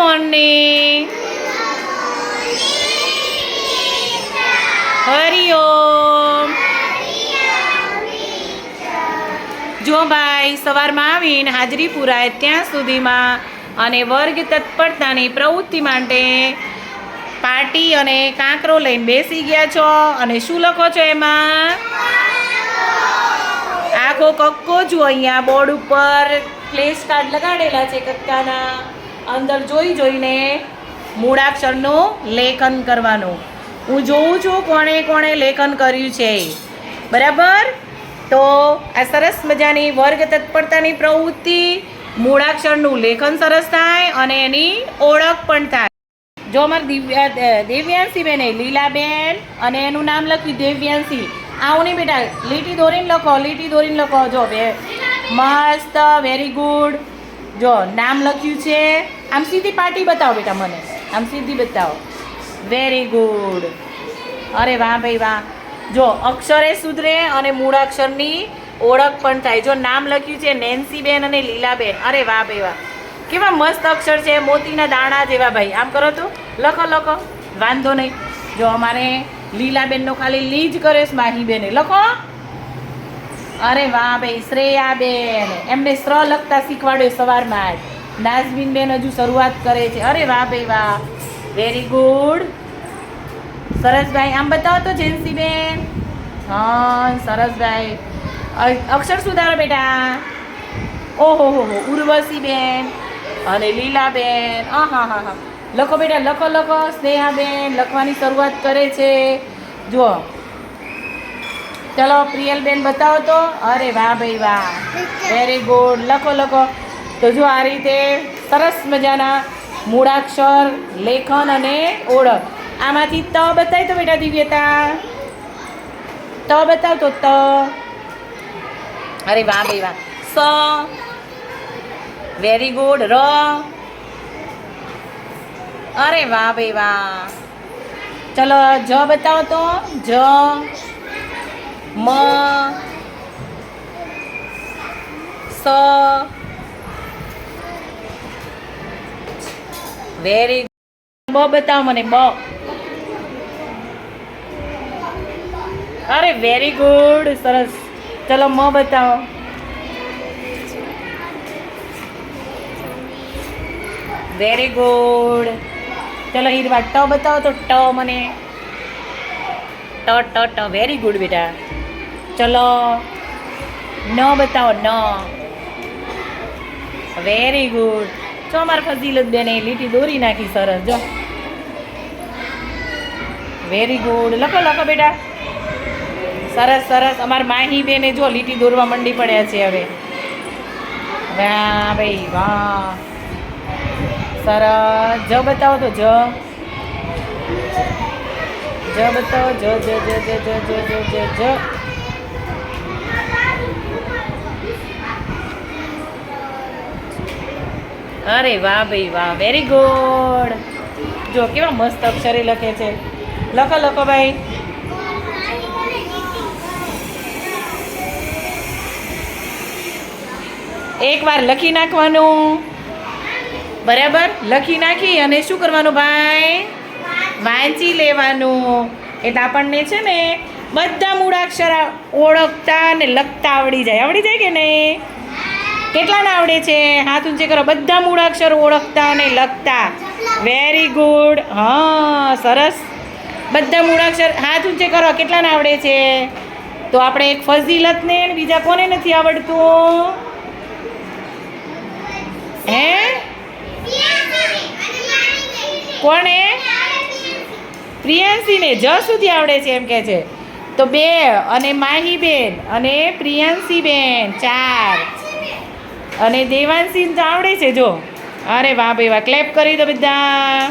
Morning Hariom જો ભાઈ, સવારમાં આવીને હાજરી પુરાય ત્યાં સુધીમાં અને વર્ગ તત્પરતાની પ્રવૃત્તિ માટે પાટી અને કાંકરો લઈને બેસી ગયા છો. અને શું લખો છો એમાં? આખો કક્કો જો અહીંયા બોર્ડ ઉપર પ્લેસ કાર્ડ લગાડેલા છે કક્કાના. અંદર જોઈ જોઈને મૂળાક્ષરનું લેખન કરવાનું. હું જોઉં છું કોણે કોણે લેખન કર્યું છે. બરાબર? તો આ સરસ મજાની વર્ગ તત્પરતાની પ્રવૃત્તિ મૂળાક્ષરનું લેખન સરસ થાય અને એની ઓળખ પણ થાય. જો અમારે દિવ્યા દેવ્યાંશી બેને લીલાબેન અને એનું નામ લખ્યું દેવ્યાંશી. આવું નહીં બેટા, લીટી દોરીને લખો, લીટી દોરીને લખો. જો બે, મસ્ત વેરી ગુડ જો નામ લખ્યું છે આમ સીધી પાર્ટી બતાવો બેટા મને. આમ સીધી બતાવો. વેરી ગુડ અરે વાહ ભાઈ વાહ. જો અક્ષરે સુધરે અને મૂળાક્ષરની ઓળખ પણ થાય. જો નામ લખ્યું છે નેન્સીબેન અને લીલાબેન. અરે વાહ ભાઈ વાહ. કેવા મસ્ત અક્ષર છે, મોતીના દાણા જેવા ભાઈ. આમ કરો તો. લખો લખો. વાંધો નહીં. જો અમારે લીલાબેનનો ખાલી લી જ કરે માહીબેને. લખો. અરે વાહ ભાઈ, શ્રેયાબેન. એમને શ્ર લખતા શીખવાડ્યો સવારમાં જ. નાઝમીનબેન હજુ શરૂઆત કરે છે. અરે વાહ ભાઈ વાહ. વેરી ગુડ સરસભાઈ, આમ બતાવો તો જેન્સીબેન હા, સરસભાઈ. અક્ષર સુધારો બેટા. ઓહો, હો હો ઉર્વશીબેન અને લીલાબેન આ, હા હા હા. લખો બેટા, લખો લખો. સ્નેહાબેન લખવાની શરૂઆત કરે છે. જુઓ. ચલો પ્રિયલબેન બતાવો તો. અરે વાહ ભાઈ વાહ. વેરી ગુડ લખો લખો. તો જો આ રીતે સરસ મજાના મૂળાક્ષર, લેખન અને ઓળખ. આમાંથી ત બતાવી તો બેટા દિવ્યતા. ત બતાવ તો ત. અરે વાહ ભાઈ વાહ. સ. વેરી ગુડ ર. અરે વાહ ભાઈ વાહ. ચલો, જ બતાવો તો. જ, મ. સ. વેરી બ બતાવો મને બ અરે વેરી ગુડ સરસ. ચલો, મ બતાવો. વેરી ગુડ ચલો હીરવા ટ બતાવો તો, ટ મને. ટ ટ ટ. વેરી ગુડ બેટા. ચલો, ન બતાવો, ન. વેરી ગુડ જો અમારા ફઝીલત બેને લીટી દોરી નાખી સરસ, જો. વેરી ગુડ લખો લખો બેટા. સરસ સરસ. અમાર માહી બેને જો લીટી દોરવા મંડી પડ્યા છે હવે. વાહ ભાઈ, વાહ. સરસ. જ બતાવો તો, જ. જ બતાવો, જ જ જ જ જ જ જ જ. અરે વાહ ભાઈ વાહ વેરી ગુડ જો કેવા મસ્ત અક્ષરે લખે છે. લખો લખો ભાઈ. એકવાર લખી નાખવાનું. બરાબર? લખી નાખી અને શું કરવાનું ભાઈ? વાંચી લેવાનું. એટલે આપણને છે ને, બધા મૂળાક્ષર ઓળખતા ને લખતા આવડી જાય. આવડી જાય કે નહીં? કેટલાને આવડે છે? હાથ ઊંચે કરો, બધા મૂળાક્ષર ઓળખતા અને લખતા. વેરી ગુડ હા, સરસ. બધા મૂળાક્ષર હાથ ઊંચે કરો, કેટલાને આવડે છે? તો આપણે એક ને બીજા કોને નથી આવડતું? હે? કોણે પ્રિયાંશીને જ સુધી આવડે છે એમ કે છે. તો બે, અને માહીબેન, અને પ્રિયાંશીબેન, ચાર. અને દેવાનસિંહ તો આવડે છે જો. અરે વાહ ભાઈ વાહ ક્લેપ કરી દો બધા.